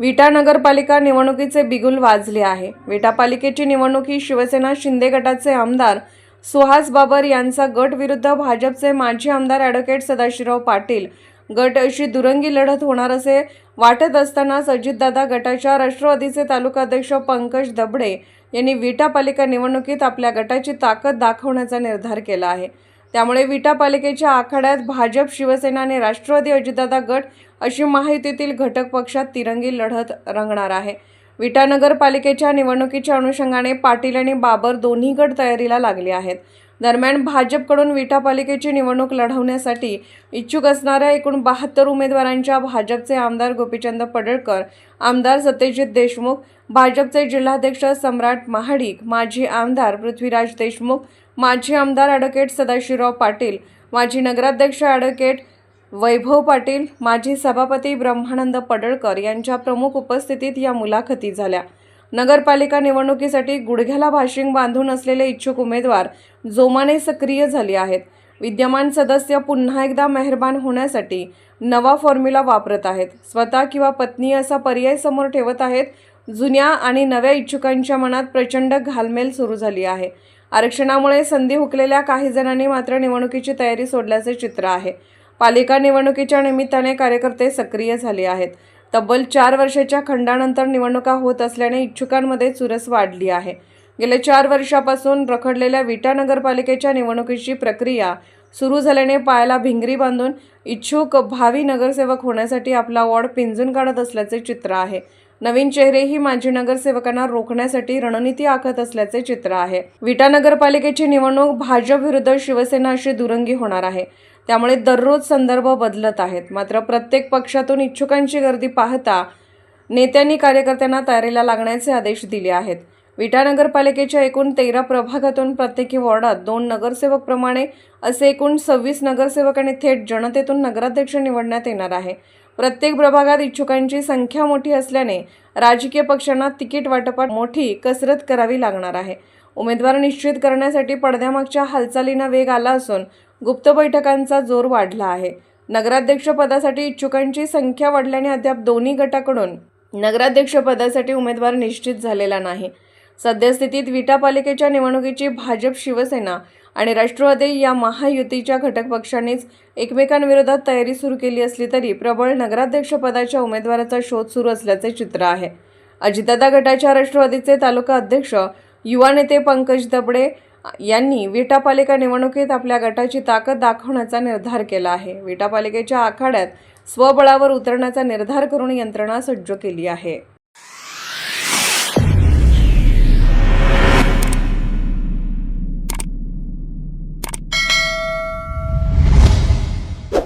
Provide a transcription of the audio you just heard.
विटा नगरपालिका निवडणुकीचे बिगुल वाजले आहे. विटा पालिकेची निवडणूक ही शिवसेना शिंदे गटाचे आमदार सुहास बाबर यांचा गट विरुद्ध भाजपचे माजी आमदार ॲडव्होकेट सदाशिवराव पाटील. गट अशी दुरंगी लढत होणार असे वाटत असतानाच अजितदादा गटाच्या राष्ट्रवादीचे तालुकाध्यक्ष पंकज दबडे यांनी विटा पालिका निवडणुकीत आपल्या गटाची ताकद दाखवण्याचा निर्धार केला आहे. त्यामुळे विटा पालिकेच्या आखाड्यात भाजप शिवसेना आणि राष्ट्रवादी अजितदादा गट अशी महायुतीतील घटक पक्षात तिरंगी लढत रंगणार आहे. विटा नगरपालिकेच्या निवडणुकीच्या अनुषंगाने पाटील आणि बाबर दोन्ही गट तयारीला लागले आहेत. दरम्यान भाजपकडून विटापालिकेची निवडणूक लढवण्यासाठी इच्छुक असणाऱ्या एकूण बहात्तर उमेदवारांच्या भाजपचे आमदार गोपीचंद पडळकर आमदार सत्यजित देशमुख भाजपचे जिल्हाध्यक्ष सम्राट महाडिक माजी आमदार पृथ्वीराज देशमुख माजी आमदार ॲडव्होकेट सदाशिवराव पाटील माजी नगराध्यक्ष ॲडव्होकेट वैभव पाटील माजी सभापती ब्रह्मानंद पडळकर यांच्या प्रमुख उपस्थितीत या मुलाखती झाल्या. नगरपालिका निवडणुकीसाठी गुडघ्याला भाशिंग बांधून असलेले इच्छुक उमेदवार जोमाने सक्रिय झाले आहेत. विद्यमान सदस्य पुन्हा एकदा मेहरबान होण्यासाठी नवा फॉर्म्युला वापरत आहेत. स्वतः किंवा पत्नी असा पर्याय समोर ठेवत आहेत. जुन्या आणि नव्या इच्छुकांच्या मनात प्रचंड घालमेल सुरू झाली आहे. आरक्षणामुळे संधी हुकलेल्या काही जणांनी मात्र निवडणुकीची तयारी सोडल्याचे चित्र आहे. पालिका निवडणुकीच्या निमित्ताने कार्यकर्ते सक्रिय झाले आहेत. तब्बल चार वर्षाच्या खंडानंतर निवडणुका होत असल्याने इच्छुकांमध्ये चुरस वाढली आहे. गेल्या चार वर्षापासून रखडलेल्या विटा नगरपालिकेच्या निवडणुकीची प्रक्रिया सुरू झाल्याने पायाला भिंगरी बांधून इच्छुक भावी नगरसेवक होण्यासाठी आपला वॉर्ड पिंजून काढत असल्याचे चित्र आहे. नवीन चेहरेही माजी नगरसेवकांना रोखण्यासाठी रणनीती आखत असल्याचे चित्र आहे. विटा नगरपालिकेची निवडणूक भाजप विरुद्ध शिवसेना अशी दुरंगी होणार आहे. त्यामुळे दररोज संदर्भ बदलत आहेत. मात्र प्रत्येक पक्षातून इच्छुकांची गर्दी पाहता नेत्यांनी कार्यकर्त्यांना तयारीला लागण्याचे आदेश दिले आहेत. विटा नगरपालिकेच्या एकूण तेरा प्रभागातून प्रत्येकी वॉर्डात दोन नगरसेवकप्रमाणे असे एकूण सव्वीस नगरसेवक आणि थेट जनतेतून नगराध्यक्ष निवडण्यात येणार आहे. प्रत्येक प्रभागात इच्छुकांची संख्या मोठी असल्याने राजकीय पक्षांना तिकीट वाटपात मोठी कसरत करावी लागणार आहे. उमेदवार निश्चित करण्यासाठी पडद्यामागच्या हालचालींना वेग आला असून गुप्त बैठकांचा जोर वाढला आहे. नगराध्यक्षपदासाठी इच्छुकांची संख्या वाढल्याने अद्याप दोन्ही गटाकडून नगराध्यक्षपदासाठी उमेदवार निश्चित झालेला नाही. सद्यस्थितीत विटा पालिकेच्या निवडणुकीची भाजप शिवसेना आणि राष्ट्रवादी या महायुतीच्या घटक पक्षांनीच एकमेकांविरोधात तयारी सुरू केली असली तरी प्रबळ नगराध्यक्षपदाच्या उमेदवाराचा शोध सुरू असल्याचे चित्र आहे. अजितदादा गटाच्या राष्ट्रवादीचे तालुका अध्यक्ष युवा नेते पंकज दबडे यांनी विटा पालिका निवडणुकीत आपल्या गटाची ताकद दाखवण्याचा निर्धार केला आहे. विटा पालिकेच्या आखाड्यात स्वबळावर उतरण्याचा निर्धार करून यंत्रणा सज्ज केली आहे.